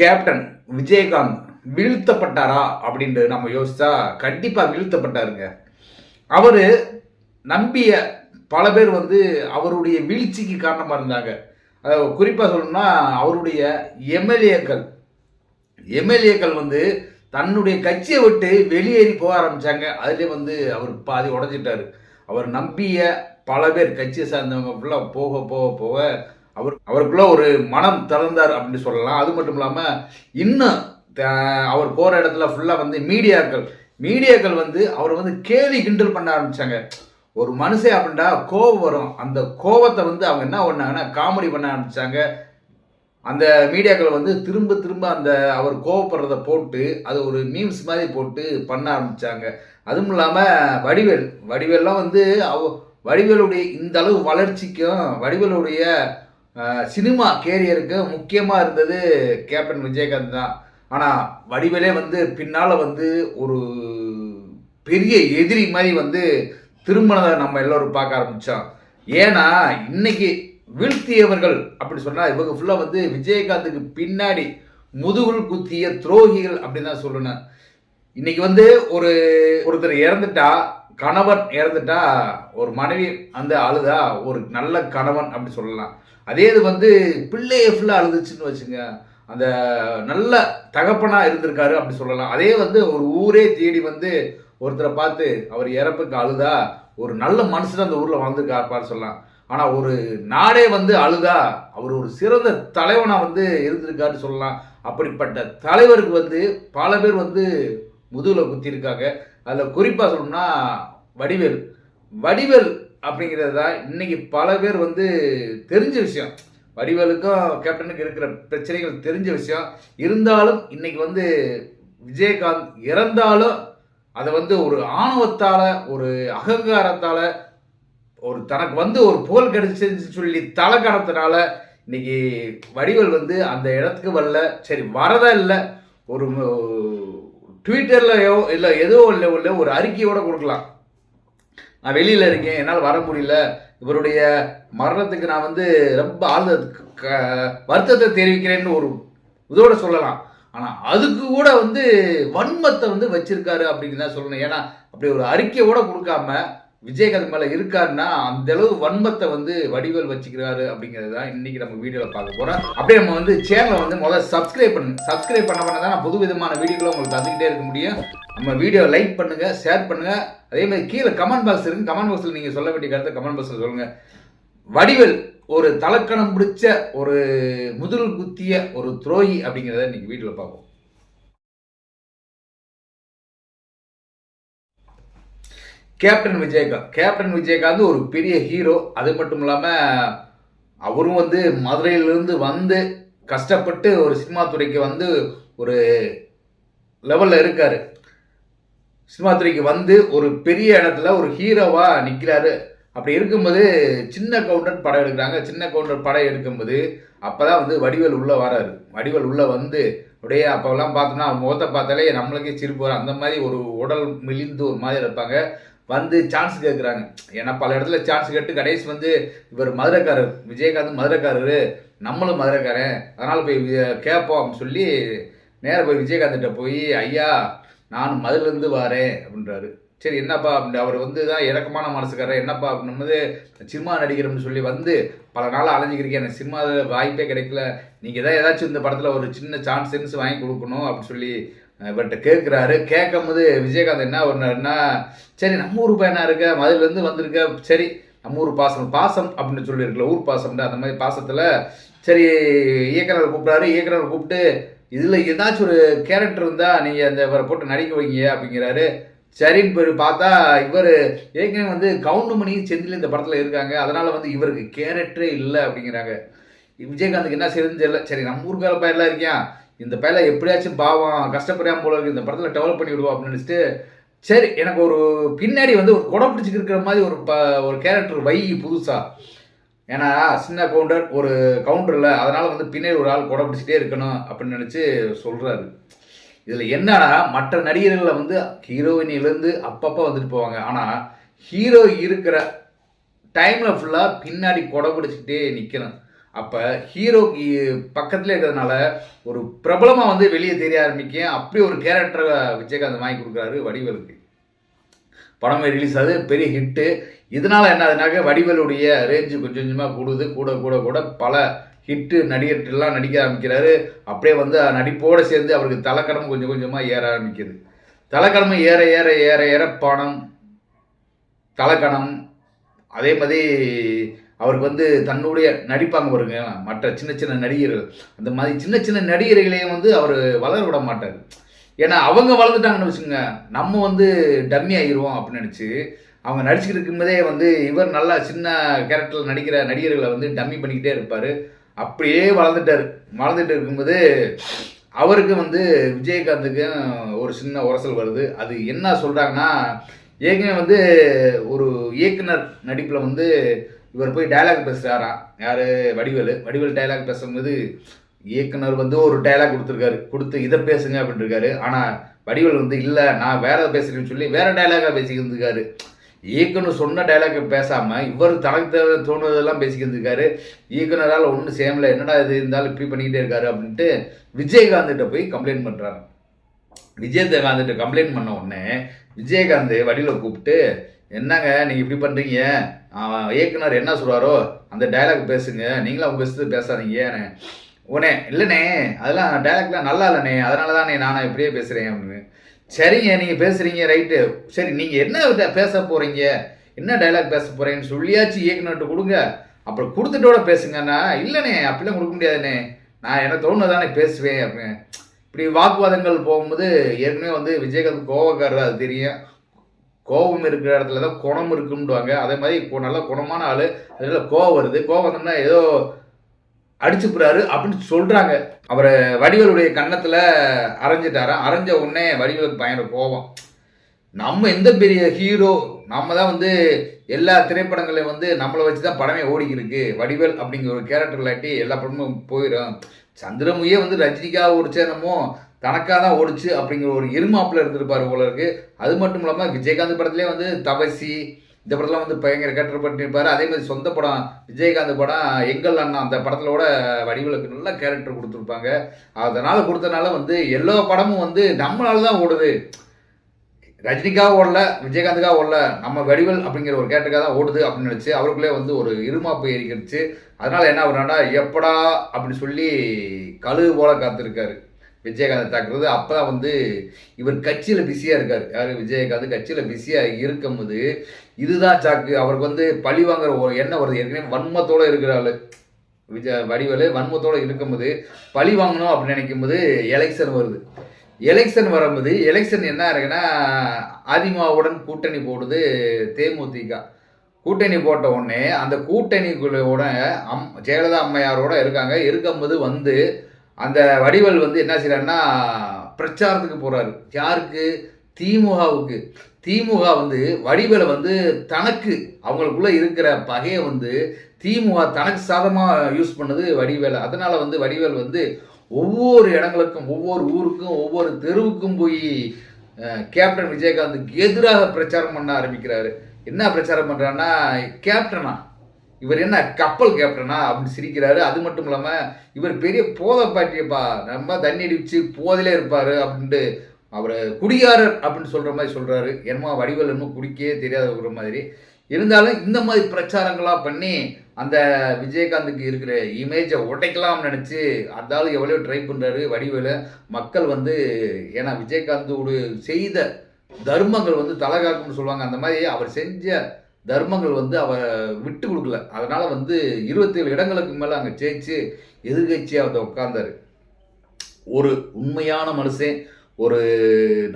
Captain Vijayakanth வீழ்த்தப்பட்டாரா அப்படின்ட்டு நம்ம யோசிச்சா கண்டிப்பாக வீழ்த்தப்பட்டாருங்க. அவர் நம்பிய பல பேர் வந்து அவருடைய வீழ்ச்சிக்கு காரணமாக இருந்தாங்க. அதாவது குறிப்பாக சொல்லணும்னா அவருடைய எம்எல்ஏக்கள் எம்எல்ஏக்கள் வந்து தன்னுடைய கட்சியை விட்டு வெளியேறி போக ஆரம்பித்தாங்க அதுலேயே வந்து அவர் பாதி உடஞ்சிட்டார். அவர் நம்பிய பல பேர் கட்சியை சார்ந்தவங்க ஃபுல்லாக போக போக போக அவர் அவருக்குள்ள ஒரு மனம் திறந்தார் அப்படின்னு சொல்லலாம். அது மட்டும் இல்லாமல் இன்னும் த- அவர் போகிற இடத்துல ஃபுல்லாக வந்து மீடியாக்கள் மீடியாக்கள் வந்து அவர் வந்து கேலி கிண்டல் பண்ண ஆரம்பிச்சாங்க. ஒரு மனுஷன் அப்படின்னா கோபம் வரும். அந்த கோபத்தை வந்து அவங்க என்ன பண்ணாங்கன்னா காமெடி பண்ண ஆரம்பிச்சாங்க. அந்த மீடியாக்கள் வந்து திரும்ப திரும்ப அந்த அவர் கோவப்படுறத போட்டு அது ஒரு மீம்ஸ் மாதிரி போட்டு பண்ண ஆரம்பிச்சாங்க. அதுவும் இல்லாமல் வடிவேல் வடிவேல்லாம் வந்து அவ வடிவேலுடைய இந்த அளவு வளர்ச்சிக்கும் வடிவேலுடைய சினிமா கேரியருக்கு முக்கியமாக இருந்தது கேப்டன் விஜயகாந்த் தான். ஆனால் வடிவேலே வந்து பின்னால் வந்து ஒரு பெரிய எதிரி மாதிரி வந்து திருமணத்தை நம்ம எல்லோரும் பார்க்க ஆரம்பித்தோம் ஏன்னா இன்னைக்கு வீழ்த்தியவர்கள் அப்படி சொன்னால் இவங்க ஃபுல்லாக வந்து விஜயகாந்துக்கு பின்னாடி முதுகுல் குத்திய துரோகிகள் அப்படின்னு தான் சொல்லணும். இன்னைக்கு வந்து ஒரு ஒருத்தர் இறந்துட்டா கணவன் இறந்துட்டா ஒரு மனைவி அந்த அழுதா ஒரு நல்ல கணவன் அப்படி சொல்லலாம். அதே இது வந்து பிள்ளையை ஃபுல்லாக அழுதுச்சுன்னு வச்சுங்க. அந்த நல்ல தகப்பனாக இருந்திருக்காரு அப்படி சொல்லலாம். அதே வந்து ஒரு ஊரே தேடி வந்து ஒருத்தரை பார்த்து அவர் இறப்புக்கு அழுதா ஒரு நல்ல மனுஷன் அந்த ஊரில் வாழ்ந்துருக்காருப்பான்னு சொல்லலாம். ஆனால் ஒரு நாடே வந்து அழுதா அவர் ஒரு சிறந்த தலைவனாக வந்து இருந்திருக்காருன்னு சொல்லலாம். அப்படிப்பட்ட தலைவருக்கு வந்து பல பேர் வந்து முதுகில் குத்திருக்காங்க. அதில் குறிப்பாக சொல்லணும்னா வடிவேல். வடிவேல் அப்படிங்கிறது தான் இன்னைக்கு பல பேர் வந்து தெரிஞ்ச விஷயம். வடிவேலுக்கும் கேப்டனுக்கு இருக்கிற பிரச்சனைகள் தெரிஞ்ச விஷயம். இருந்தாலும் இன்னைக்கு வந்து விஜயகாந்த் இறந்தாலும் அதை வந்து ஒரு ஆணவத்தால் ஒரு அகங்காரத்தால் ஒரு தனக்கு வந்து ஒரு புகழ் கிடைச்சின்னு சொல்லி தலை கடத்தினால இன்னைக்கு வடிவேல் வந்து அந்த இடத்துக்கு வரல. சரி வரதா இல்லை. ஒரு ட்விட்டர்லையோ இல்லை ஏதோ இல்லை உள்ள ஒரு அறிக்கையோட கொடுக்கலாம். நான் வெளியில் இருக்கேன் என்னால் வர முடியல. இவருடைய மரணத்துக்கு நான் வந்து ரொம்ப ஆழ்ந்த க- வருத்தத்தை தெரிவிக்கிறேன்னு ஒரு இதோட சொல்லலாம். ஆனால் அதுக்கு கூட வந்து வன்மத்தை வந்து வச்சிருக்காரு அப்படின்னு தான் சொல்லணும். ஏன்னா அப்படி ஒரு அறிக்கையோட கொடுக்காம விஜயகாந்த் மேலே இருக்காருன்னா அந்த அளவு வன்மத்தை வந்து வடிவேல் வச்சுக்கிறாரு அப்படிங்கிறது தான் இன்னைக்கு நம்ம வீடியோவில் பார்க்க போகிறோம் அப்படியே நம்ம வந்து சேனலை வந்து முதல்ல சப்ஸ்கிரைப் பண்ணுங்க சப்ஸ்கிரைப் பண்ண பண்ண தான் நான் புது விதமான வீடியோக்களை உங்களுக்கு தந்துக்கிட்டே இருக்க முடியும். நம்ம வீடியோ லைக் பண்ணுங்க ஷேர் பண்ணுங்க. அதே மாதிரி கீழே கமெண்ட் பாக்ஸ் இருக்கு. கமெண்ட் பாக்ஸில் நீங்கள் சொல்ல வேண்டிய கருத்தை கமெண்ட் பாக்ஸில் சொல்லுங்க. வடிவேல் ஒரு தலக்கணம் பிடிச்ச ஒரு முதல் குத்திய ஒரு துரோகி அப்படிங்கிறத இன்னைக்கு வீடியோவில் பார்ப்போம். கேப்டன் விஜயகாந்த் கேப்டன் விஜயகாந்த் ஒரு பெரிய ஹீரோ அது மட்டும் இல்லாமல் அவரும் வந்து மதுரையிலிருந்து வந்து கஷ்டப்பட்டு ஒரு சினிமா துறைக்கு வந்து ஒரு லெவலில் இருக்கார். சினிமா துறைக்கு வந்து ஒரு பெரிய இடத்துல ஒரு ஹீரோவாக நிற்கிறாரு அப்படி இருக்கும்போது சின்ன கவுண்டர் படம் எடுக்கிறாங்க. சின்ன கவுண்டர் படம் எடுக்கும்போது அப்போ தான் வந்து வடிவேல் உள்ளே வராரு. வடிவேல் உள்ளே வந்து அப்படியே அப்போல்லாம் பார்த்தோம்னா அவங்க முகத்தை பார்த்தாலே நம்மளுக்கே சிரிப்பு வரும். அந்த மாதிரி ஒரு உடல் மெலிந்து ஒரு மாதிரி இருப்பாங்க. வந்து சான்ஸ் கேட்குறாங்க ஏன்னா பல இடத்துல சான்ஸ் கேட்டு கடைசி வந்து இவர் மதுரைக்காரர் விஜயகாந்த் மதுரைக்காரர் நம்மளும் மதுரைக்காரன். அதனால் போய் கேட்போம் அப்படின்னு சொல்லி நேராக போய் விஜயகாந்த்கிட்ட போய் ஐயா நான் மதுரிலேருந்து வரேன் அப்படின்றாரு. சரி என்னப்பா அப்படி அவர் வந்து தான் இறக்கமான மனசுக்காரர். என்னப்பா அப்படின்னும்போது சினிமா நடிகர்னு சொல்லி வந்து பல நாள் அலைஞ்சிக்கிறீங்க எனக்கு சினிமா வாய்ப்பே கிடைக்கல. நீங்கள் தான் ஏதாச்சும் இந்த படத்தில் ஒரு சின்ன சான்ஸ் சென்ஸ் வாங்கி கொடுக்கணும் அப்படின்னு சொல்லி இவர்கிட்ட கேட்குறாரு. கேட்கும் போது விஜயகாந்த் என்ன பண்ணாருன்னா சரி நம்ம ஊர் பையனாக இருக்க? மதுலேருந்து வந்திருக்க சரி நம்ம ஊர் பாசம் பாசம் அப்படின்னு சொல்லியிருக்கல ஊர் பாசம்டா அந்த மாதிரி பாசத்தில். சரி இயக்குனர் கூப்பிட்றாரு. இயக்குனர் கூப்பிட்டு இதில் ஏதாச்சும் ஒரு கேரக்டர் இருந்தால் நீங்கள் அந்த இவரை போட்டு நடிக்க வைங்க அப்படிங்கிறாரு. சரின்னு போய் பார்த்தா இவர் ஏற்கனவே வந்து கவுண்டமணி செந்தில் இந்த படத்தில் இருக்காங்க. அதனால் வந்து இவருக்கு கேரக்டரே இல்லை அப்படிங்கிறாங்க. விஜயகாந்துக்கு என்ன செய்யுதுன்னு தெரியல. சரி நம்ம ஊருக்கார பையன்லாம் இருக்கியா? இந்த பையலை எப்படியாச்சும் பாவம் கஷ்டப்படாம போல இருக்கு இந்த படத்தில் டெவலப் பண்ணி விடுவோம் அப்படின்னு நினச்சிட்டு சரி எனக்கு ஒரு பின்னாடி வந்து ஒரு குடம் பிடிச்சிட்டு இருக்கிற மாதிரி ஒரு ப ஒரு கேரக்டர் வை புதுசாக ஏன்னா சின்ன கவுண்டர் ஒரு கவுண்டரில் அதனால் வந்து பின்னாடி ஒரு ஆள் குடம் பிடிச்சிட்டே இருக்கணும் அப்படின்னு நினச்சி சொல்கிறாரு இதில் என்னன்னா மற்ற நடிகர்களில் வந்து ஹீரோயினிலேருந்து அப்பப்போ வந்துட்டு போவாங்க. ஆனால் ஹீரோ இருக்கிற டைமில் ஃபுல்லாக பின்னாடி கொடை பிடிச்சிக்கிட்டே நிற்கிறேன் அப்போ ஹீரோக்கு பக்கத்தில் இருக்கிறதுனால ஒரு பிரபலமாக வந்து வெளியே தெரிய ஆரம்பிக்க அப்படி ஒரு கேரக்டரை விஜயகாந்த் வாங்கி கொடுக்குறாரு வடிவேலுக்கு. படமே ரிலீஸ் ஆகுது பெரிய ஹிட்டு இதனால் என்ன ஆகுதுனாக்க வடிவேலுடைய ரேஞ்சு கொஞ்சம் கொஞ்சமாக கூடுது கூட கூட கூட பல ஹிட்டு நடிகர்கள்லாம் நடிக்க ஆரம்பிக்கிறாரு. அப்படியே வந்து நடிப்போடு சேர்ந்து அவருக்கு தலைக்கடம் கொஞ்சம் கொஞ்சமாக ஏற ஆரம்பிக்குது. தலைக்கடமை ஏற ஏற ஏற ஏற பணம் தலைக்கணம் அதே மாதிரி அவருக்கு வந்து தன்னுடைய நடிப்பாங்க பாருங்க மற்ற சின்ன சின்ன நடிகர்கள். அந்த மாதிரி சின்ன சின்ன நடிகர்களையும் வந்து அவர் வளர விட மாட்டார். ஏன்னா அவங்க வளர்ந்துட்டாங்கன்னு வச்சுக்கோங்க. நம்ம வந்து டம்மி ஆகிடுவோம் அப்படின்னு நினச்சி அவங்க நடிச்சுக்கிட்டு இருக்கும்போதே வந்து இவர் நல்லா சின்ன கேரக்டரில் நடிக்கிற நடிகர்களை வந்து டம்மி பண்ணிக்கிட்டே இருப்பார். அப்படியே வளர்ந்துட்டார். வளர்ந்துட்டு இருக்கும்போது அவருக்கு வந்து விஜயகாந்துக்கு ஒரு சின்ன உரசல் வருது. அது என்ன சொல்கிறாங்கன்னா ஏற்கனவே வந்து ஒரு இயக்குனர் நடிப்பில் வந்து இவர் போய் டயலாக் பேசுகிறாராம் யார்? வடிவேலு. வடிவேல் டயலாக் பேசும்போது இயக்குனர் வந்து ஒரு டயலாக் கொடுத்துருக்காரு. கொடுத்து இதை பேசுங்க அப்படின்ட்டு இருக்காரு ஆனால் வடிவேல் வந்து இல்லை நான் வேற பேசுகிறேன்னு சொல்லி வேற டயலாகாக பேசிக்கிட்டு இருக்காரு இயக்குனர் சொன்ன டைலாக் பேசாமல் இவர் தனக்கு தேவை தோணுவதெல்லாம் பேசிக்கிட்டு இருக்காரு இயக்குனரால் ஒன்றும் சேமல என்னடா இது இருந்தாலும் இப்படி பண்ணிக்கிட்டே இருக்காரு அப்படின்ட்டு விஜயகாந்த்கிட்ட போய் கம்ப்ளைண்ட் பண்ணுறாரு விஜயகாந்த்கிட்ட கம்ப்ளைண்ட் பண்ண உடனே விஜயகாந்த் வடிவில் கூப்பிட்டு என்னங்க நீங்கள் இப்படி பண்ணுறீங்க இயக்குனர் என்ன சொல்கிறாரோ அந்த டைலாக் பேசுங்க. நீங்களும் அவங்க பேசுறது பேசாதீங்க உடனே இல்லைண்ணே அதெல்லாம் டைலாக்லாம் நல்லா இல்லைண்ணே அதனால தானே நானும் இப்படியே பேசுகிறேன் அப்படின்னு. சரிங்க நீங்கள் பேசுகிறீங்க ரைட்டு. சரி நீங்கள் என்ன பேச போகிறீங்க என்ன டைலாக் பேச போகிறீங்கன்னு சொல்லியாச்சு இயக்குனர்கிட்ட கொடுங்க. அப்புறம் கொடுத்துட்டோட பேசுங்கண்ணா. இல்லைண்ணே அப்படிலாம் கொடுக்க முடியாதுண்ணே நான் என்ன தோணுதானே பேசுவேன் அப்படின்னு. இப்படி வாக்குவாதங்கள் போகும்போது ஏற்கனவே வந்து விஜயகாந்த் கோவக்காரர் அது தெரியும். கோபம் இருக்கிற இடத்துல தான் குணம் இருக்கும்டுவாங்க அதே மாதிரி நல்ல குணமான ஆள் அதனால கோவம் வருது. கோவம் வந்தோம்னா ஏதோ அடிச்சுப்புறாரு அப்படின்னு சொல்கிறாங்க அவரை வடிவலுடைய கன்னத்தில் அரைஞ்சிட்டாரா? அரைஞ்ச உடனே வடிவலுக்கு பயங்கர கோபம். நம்ம எந்த பெரிய ஹீரோ நம்ம தான் வந்து எல்லா திரைப்படங்களையும் வந்து நம்மளை வச்சு தான் படமே ஓடிக்கிருக்கு. வடிவேல் அப்படிங்கிற ஒரு கேரக்டர் இல்லாட்டி எல்லா படமும் போயிடும் சந்திரமுயே வந்து ரஜினிக்காக ஒரு நம்ம தனக்காக தான் ஓடிச்சு அப்படிங்கிற ஒரு இருமாப்பில் இருந்திருப்பார் போல இருக்கு. அது மட்டும் இல்லாமல் விஜயகாந்த் படத்துலேயே வந்து தபசி இந்த படத்தில் வந்து பயங்கர கேரக்டர் பண்ணியிருப்பாரு அதே மாதிரி சொந்த படம் விஜயகாந்த் படம் எங்கள் அண்ணா அந்த படத்திலோட வடிவலுக்கு நல்ல கேரக்டர் கொடுத்துருப்பாங்க. அதனால் கொடுத்தனால வந்து எல்லா படமும் வந்து நம்மளால தான் ஓடுது. ரஜினிக்காக ஓடல விஜயகாந்துக்காக ஓடல நம்ம வடிவல் அப்படிங்கிற ஒரு கேரக்டருக்காக தான் ஓடுது அப்படின்னு நினச்சி அவருக்குள்ளே வந்து ஒரு இருமாப்பு ஏறிக்கிடுச்சு. அதனால் என்ன பண்ணாடா எப்படா அப்படின்னு சொல்லி கழுகு போல காத்திருக்காரு. விஜயகாந்த் தாக்குறது. அப்போ தான் வந்து இவர் கட்சியில் பிஸியாக இருக்கார். யார்? விஜயகாந்த் கட்சியில் பிஸியாக இருக்கும்போது இதுதான் சாக்கு அவருக்கு வந்து பழி வாங்குற ஒரு எண்ணம் வருது. ஏற்கனவே வன்மத்தோடு இருக்கிற ஆள். விஜய் வடிவேலு வன்மத்தோடு இருக்கும்போது பழி வாங்கணும் அப்படின்னு நினைக்கும் போது எலெக்ஷன் வருது. எலெக்ஷன் வரும்போது எலெக்ஷன் என்ன இருக்குன்னா அதிமுகவுடன் கூட்டணி போடுது தேமுதிக. கூட்டணி போட்ட உடனே அந்த கூட்டணிக்குள்ளோட அம் ஜெயலலிதா அம்மையாரோட இருக்காங்க. இருக்கும்போது வந்து அந்த வடிவல் வந்து என்ன செய்கிறாருன்னா பிரச்சாரத்துக்கு போகிறாரு யாருக்கு? திமுகவுக்கு. திமுக வந்து வடிவேலை வந்து தனக்கு அவங்களுக்குள்ளே இருக்கிற பகையை வந்து திமுக தனக்கு சாதமாக யூஸ் பண்ணது வடிவேலை. அதனால் வந்து வடிவேல் வந்து ஒவ்வொரு இடங்களுக்கும் ஒவ்வொரு ஊருக்கும் ஒவ்வொரு தெருவுக்கும் போய் கேப்டன் விஜயகாந்துக்கு எதிராக பிரச்சாரம் பண்ண ஆரம்பிக்கிறாரு. என்ன பிரச்சாரம் பண்ணுறான்னா கேப்டனா இவர் என்ன கப்பல் கேப்டனா அப்படின்னு சிரிக்கிறாரு. அது மட்டும் இல்லாமல் இவர் பெரிய போத பாட்டியப்பா. நம்ம தண்ணி அடிச்சு போதிலே இருப்பார் அப்படின்ட்டு அவர் குடியாரர் அப்படின்னு சொல்கிற மாதிரி சொல்கிறாரு என்னமோ வடிவல் இன்னும் குடிக்கவே தெரியாத மாதிரி. இருந்தாலும் இந்த மாதிரி பிரச்சாரங்களாக பண்ணி அந்த விஜயகாந்துக்கு இருக்கிற இமேஜை உடைக்கலாம்னு நினச்சி அதாவது எவ்வளோ ட்ரை பண்ணுறாரு வடிவில். மக்கள் வந்து ஏன்னா விஜயகாந்தோடு செய்த தர்மங்கள் வந்து தலகாக்கும்னு சொல்லுவாங்க. அந்த மாதிரி அவர் செஞ்ச தர்மங்கள் வந்து அவ விட்டு கொடுக்கல. அதனால் வந்து இருபத்தேழு இடங்களுக்கு மேலே அங்கே ஜெயிச்சு எதிர்கட்சியாக வந்து உட்கார்ந்தார். ஒரு உண்மையான மனுஷன் ஒரு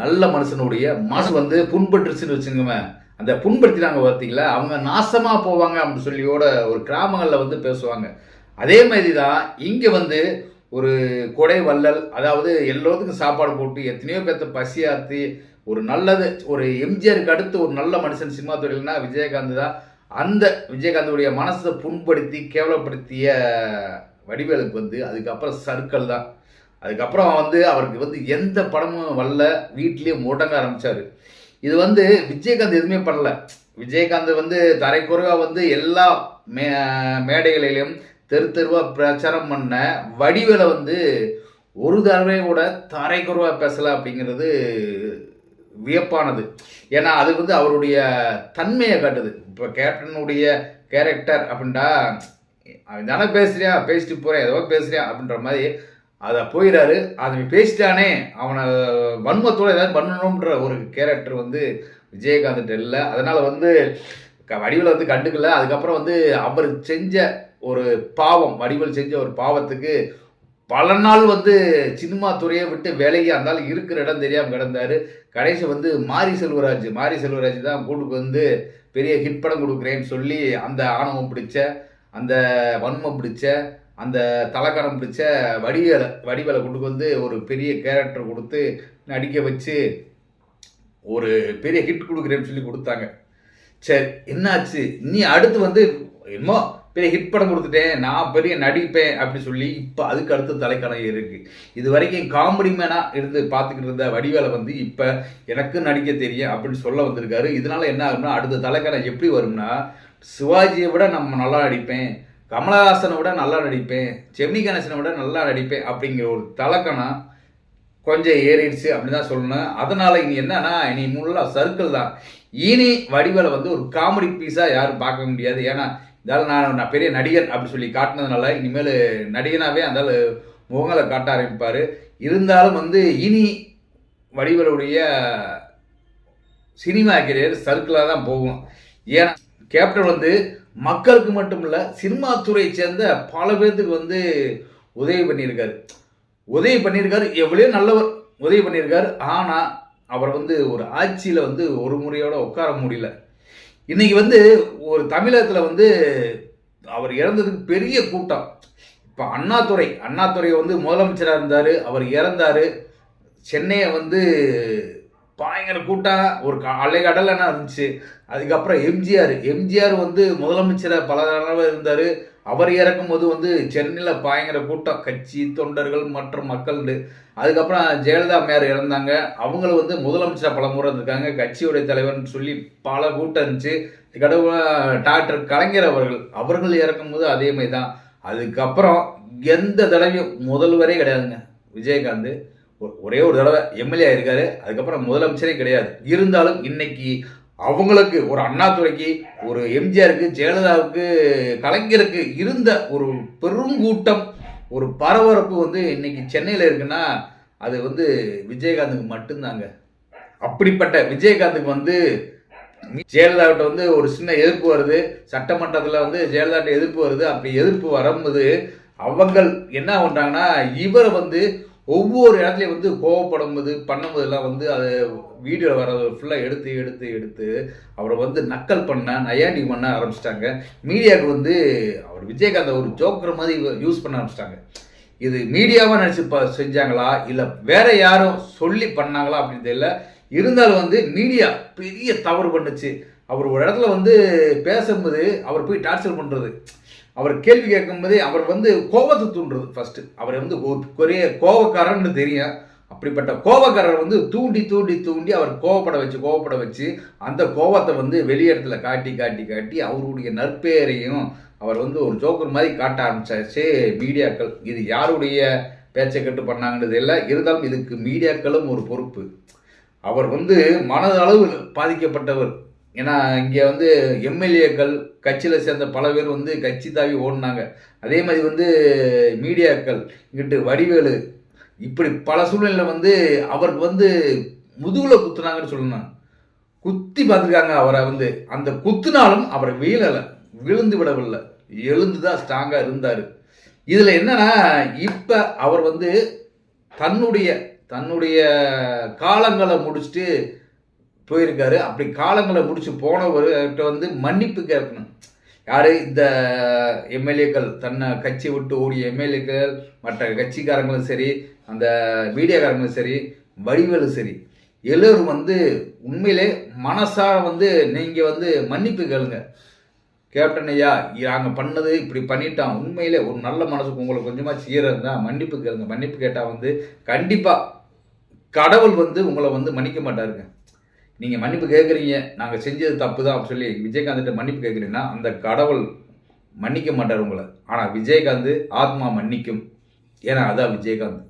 நல்ல மனுஷனுடைய மனசு வந்து புண்பட்டுருச்சுன்னு வச்சுக்கோங்க அந்த புண்படுத்தினாங்க பார்த்தீங்களா? அவங்க நாசமாக போவாங்க அப்படின்னு சொல்லியோட ஒரு கிராமங்களில் வந்து பேசுவாங்க. அதே மாதிரி தான் இங்கே வந்து ஒரு கொடை வள்ளல் அதாவது எல்லோருக்கும் சாப்பாடு போட்டு எத்தனையோ பேர்த்த பசியாற்றி ஒரு நல்லது ஒரு எம்ஜிஆருக்கு அடுத்து ஒரு நல்ல மனுஷன் சினிமா துறையில்னா விஜயகாந்த் தான். அந்த விஜயகாந்தோடைய மனசை புண்படுத்தி கேவலப்படுத்திய வடிவேலுக்கு வந்து அதுக்கப்புறம் சர்க்கிள் தான். அதுக்கப்புறம் வந்து அவருக்கு வந்து எந்த படமும் வரல வீட்லேயே முடங்க ஆரம்பித்தார் இது வந்து விஜயகாந்த் எதுவுமே பண்ணல. விஜயகாந்த் வந்து தரைக்குறைவாக வந்து எல்லா மே மேடைகளிலும் தெரு தெருவாக பிரச்சாரம் பண்ண வடிவில் வந்து ஒரு தடவை கூட தரைக்குறவா பேசலை அப்படிங்கிறது வியப்பானது. ஏன்னா அது வந்து அவருடைய தன்மையை காட்டுது. இப்போ கேப்டனுடைய கேரக்டர் அப்படின்டா அவன் தானே பேசுறியா? பேசிட்டு போகிறேன் ஏதோ பேசுறியா? அப்படின்ற மாதிரி அதை போயிடாரு அதை பேசிட்டானே. அவனை வன்மத்தோட ஏதாவது பண்ணணுன்ற ஒரு கேரக்டர் வந்து விஜயகாந்த் இல்லை. அதனால் வந்து க- வடிவேலை வந்து கண்டுக்கல. அதுக்கப்புறம் வந்து அவர் செஞ்ச ஒரு பாவம் வடிவல் செஞ்ச ஒரு பாவத்துக்கு பல நாள் வந்து சினிமா துறையை விட்டு வேலையாக இருந்தாலும் இருக்கிற இடம் தெரியாமல் கிடந்தாரு. கடைசி வந்து மாரி செல்வராஜ் மாரி செல்வராஜ் தான் கூட்டுக்கு வந்து பெரிய ஹிட் படம் கொடுக்குறேன்னு சொல்லி அந்த ஆணவம் பிடிச்ச அந்த வன்மம் பிடிச்ச அந்த தலக்கணம் பிடிச்ச வடிவேலை வடிவேலை கொண்டு வந்து ஒரு பெரிய கேரக்டர் கொடுத்து நடிக்க வச்சு ஒரு பெரிய ஹிட் கொடுக்குறேன்னு சொல்லி கொடுத்தாங்க. சரி என்னாச்சு? நீ அடுத்து வந்து என்னமோ பெரிய ஹிட் படம் கொடுத்துட்டேன் நான் பெரிய நடிப்பேன் அப்படின்னு சொல்லி இப்போ அதுக்கு அடுத்து தலைக்கணம் இருக்கு. இது வரைக்கும் காமெடி மேனாக இருந்து பார்த்துக்கிட்டு இருந்த வடிவேலை வந்து இப்போ எனக்கு நடிக்க தெரியும் அப்படின்னு சொல்ல வந்திருக்காரு. இதனால என்ன ஆகும்னா அடுத்த தலைக்கணம் எப்படி வரும்னா சிவாஜியை விட நம்ம நல்லா நடிப்பேன் கமலஹாசனை விட நல்லா நடிப்பேன் செம்மி கணேசனை விட நல்லா நடிப்பேன் அப்படிங்கிற ஒரு தலைக்கணம் கொஞ்சம் ஏறிடுச்சு அப்படின்னு தான் சொல்லணும். அதனால் இனி என்னன்னா இனி முள்ள சர்க்கிள் தான். இனி வடிவேலை வந்து ஒரு காமெடி பீஸாக யாரும் பார்க்க முடியாது. ஏன்னா இதால் நான் நான் பெரிய நடிகர் அப்படி சொல்லி காட்டினதுனால இனிமேல் நடிகனாகவே அந்த முகங்களை காட்ட ஆரம்பிப்பார். இருந்தாலும் வந்து இனி வடிவலுடைய சினிமா கெரியர் சர்க்கிளாக தான் போகும். ஏன்னா கேப்டன் வந்து மக்களுக்கு மட்டும் இல்லை சினிமா துறையை சேர்ந்த பல பேர்த்துக்கு வந்து உதவி பண்ணியிருக்காரு. உதவி பண்ணியிருக்காரு எவ்வளோ நல்லவர் உதவி பண்ணியிருக்காரு. ஆனால் அவர் வந்து ஒரு ஆட்சியில் வந்து ஒரு முறையோட உட்கார முடியல. இன்னைக்கு வந்து ஒரு தமிழகத்தில் வந்து அவர் இறந்ததுக்கு பெரிய கூட்டம். இப்போ அண்ணாதுரை அண்ணாதுரை வந்து முதலமைச்சராக இருந்தார் அவர் இறந்தார். சென்னையை வந்து பயங்கர கூட்டம் ஒரு க- அலைகடலான இருந்துச்சு. அதுக்கப்புறம் எம்ஜிஆர் எம்ஜிஆர் வந்து முதலமைச்சராக பல தடவை இருந்தார். அவர் இறக்கும்போது வந்து சென்னையில் பயங்கர கூட்டம். கட்சி தொண்டர்கள் மற்றும் மக்கள் அதுக்கப்புறம் ஜெயலலிதா அம்மையார் இறந்தாங்க. அவங்களும் வந்து முதலமைச்சராக பல முறை இருந்திருக்காங்க. கட்சியுடைய தலைவர்னு சொல்லி பல கூட்டம் இருந்துச்சு. கடவுள் டாக்டர் கலைஞர் அவர்கள் அவர்கள் இறக்கும்போது அதே மாதிரி தான். அதுக்கப்புறம் எந்த தடவையும் முதல்வரே கிடையாதுங்க. விஜயகாந்த் ஒ- ஒரே ஒரு தடவை எம்எல்ஏ இருக்காரு அதுக்கப்புறம் முதலமைச்சரே கிடையாது. இருந்தாலும் இன்னைக்கு அவங்களுக்கு ஒரு அண்ணாதுரைக்கு ஒரு எம்ஜிஆருக்கு ஜெயலலிதாவுக்கு கலைஞருக்கு இருந்த ஒரு பெருங்கூட்டம் ஒரு பரபரப்பு வந்து இன்னைக்கு சென்னையில் இருக்குன்னா அது வந்து விஜயகாந்துக்கு மட்டும்தாங்க. அப்படிப்பட்ட விஜயகாந்துக்கு வந்து ஜெயலலிதாவிட்ட வந்து ஒரு சின்ன எதிர்ப்பு வருது. சட்டமன்றத்தில் வந்து ஜெயலலிதாட்ட எதிர்ப்பு வருது. அப்படி எதிர்ப்பு வரும்போது அவங்கள் என்ன பண்ணுறாங்கன்னா இவரை வந்து ஒவ்வொரு இடத்துலையும் வந்து கோவப்படும் போது பண்ணும்போதெல்லாம் வந்து அது வீடியோ வர ஃபுல்லாக எடுத்து எடுத்து எடுத்து அவரை வந்து நக்கல் பண்ண நயாண்டி பண்ண ஆரம்பிச்சிட்டாங்க. மீடியாவுக்கு வந்து அவர் விஜயகாந்த் ஒரு ஜோக்கர் மாதிரி யூஸ் பண்ண ஆரம்பிச்சிட்டாங்க. இது மீடியாவாக நினச்சி ப செஞ்சாங்களா? இல்லை வேற யாரும் சொல்லி பண்ணாங்களா அப்படின்னு தெரியல. இருந்தாலும் வந்து மீடியா பெரிய தவறு பண்ணுச்சு. அவர் ஒரு இடத்துல வந்து பேசும்போது அவர் போய் டார்ச்சர் பண்ணுறது அவர் கேள்வி கேட்கும்போதே அவர் வந்து கோபத்தை தூண்டுறது ஃபர்ஸ்ட் அவர் வந்து ஒரே கோபக்காரன்னு தெரியும். அப்படிப்பட்ட கோபக்காரர் வந்து தூண்டி தூண்டி தூண்டி அவர் கோவப்பட வச்சு கோவப்பட வச்சு அந்த கோபத்தை வந்து வெளியிடத்துல காட்டி காட்டி காட்டி அவருடைய நற்பெயரையும் அவர் வந்து ஒரு ஜோக்கர் மாதிரி காட்ட ஆரம்பிச்சாச்சு. மீடியாக்கள் இது யாருடைய பேச்சை கட்டு பண்ணாங்கன்றது இல்லை. இருந்தாலும் இதுக்கு மீடியாக்களும் ஒரு பொறுப்பு. அவர் வந்து மனதளவில் பாதிக்கப்பட்டவர் ஏன்னா இங்கே வந்து எம்எல்ஏக்கள் கட்சியில் சேர்ந்த பல பேர் வந்து கட்சி தாவி ஓடினாங்க. அதே மாதிரி வந்து மீடியாக்கள் இங்கிட்டு வடிவேலு இப்படி பல சூழ்நிலையில் வந்து அவருக்கு வந்து முதுகில் குத்துனாங்கன்னு சொல்லணும். குத்தி பார்த்துருக்காங்க அவரை வந்து. அந்த குத்துனாலும் அவரை வீழலை விழுந்து விடவில்லை. எழுந்து தான் ஸ்ட்ராங்காக இருந்தார். இதில் என்னன்னா இப்போ அவர் வந்து தன்னுடைய தன்னுடைய காலங்களை முடிச்சுட்டு போயிருக்காரு. அப்படி காலங்களை முடிச்சு போனவர்கிட்ட வந்து மன்னிப்பு கேட்கணும். யாரு? இந்த எம்எல்ஏக்கள். தன்னை கட்சி விட்டு ஓடிய எம்எல்ஏக்கள் மற்ற கட்சிக்காரங்களும் சரி அந்த மீடியாக்காரங்களும் சரி வடிவலும் சரி எல்லோரும் வந்து உண்மையிலே மனசாக வந்து நீங்கள் வந்து மன்னிப்பு கேளுங்க. கேப்டன் ஐயா நாங்கள் பண்ணது இப்படி பண்ணிட்டோம். உண்மையிலே ஒரு நல்ல மனசுக்கு உங்களுக்கு கொஞ்சமாக சீரம் தான் மன்னிப்பு கேளுங்க. மன்னிப்பு கேட்டால் வந்து கண்டிப்பாக கடவுள் வந்து உங்களை வந்து மன்னிக்க மாட்டாருங்க. நீங்கள் மன்னிப்பு கேட்குறீங்க நாங்கள் செஞ்சது தப்பு தான் அப்படின்னு சொல்லி விஜயகாந்த்கிட்ட மன்னிப்பு கேட்குறீங்கன்னா அந்த கடவுள் மன்னிக்க மாட்டார் உங்களை. ஆனால் விஜயகாந்த் ஆத்மா மன்னிக்கும். ஏன்னா அதான் விஜயகாந்த்.